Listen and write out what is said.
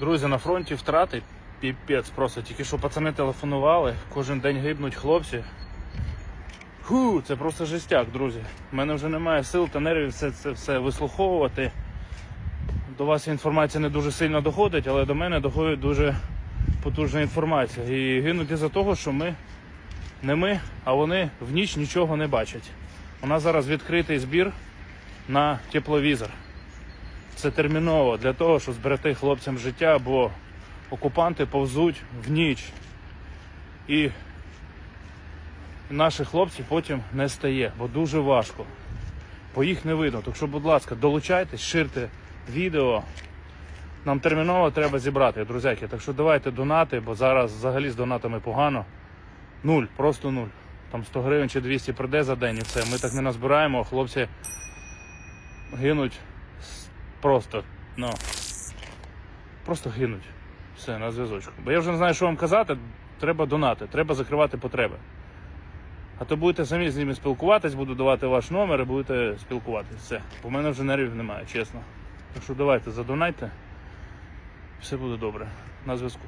Друзі, на фронті втрати піпець просто. Тільки що пацани телефонували, кожен день гибнуть хлопці. Ху, це просто жестяк, друзі. У мене вже немає сил та нервів все це все вислуховувати. До вас інформація не дуже сильно доходить, але до мене доходить дуже потужна інформація. І гинуть із-за того, що ми не ми, а вони в ніч нічого не бачать. У нас зараз відкритий збір на тепловізор. Це терміново для того, щоб зберегти хлопцям життя, бо окупанти повзуть в ніч. І наших хлопців потім не стає, бо дуже важко. Бо їх не видно. Так що, будь ласка, долучайтесь, ширте відео. Нам терміново треба зібрати, друзяки. Так що давайте донати, бо зараз взагалі з донатами погано. Нуль, просто нуль. Там 100 гривень чи 200 прийде за день і все. Ми так не назбираємо, а хлопці гинуть просто, ну, просто гинуть. Все, на зв'язочку. Бо я вже не знаю, що вам казати. Треба донати, треба закривати потреби. А то будете самі з ними спілкуватись, буду давати ваш номер і будете спілкуватись. Все. У мене вже нервів немає, чесно. Так що давайте задонайте. Все буде добре. На зв'язку.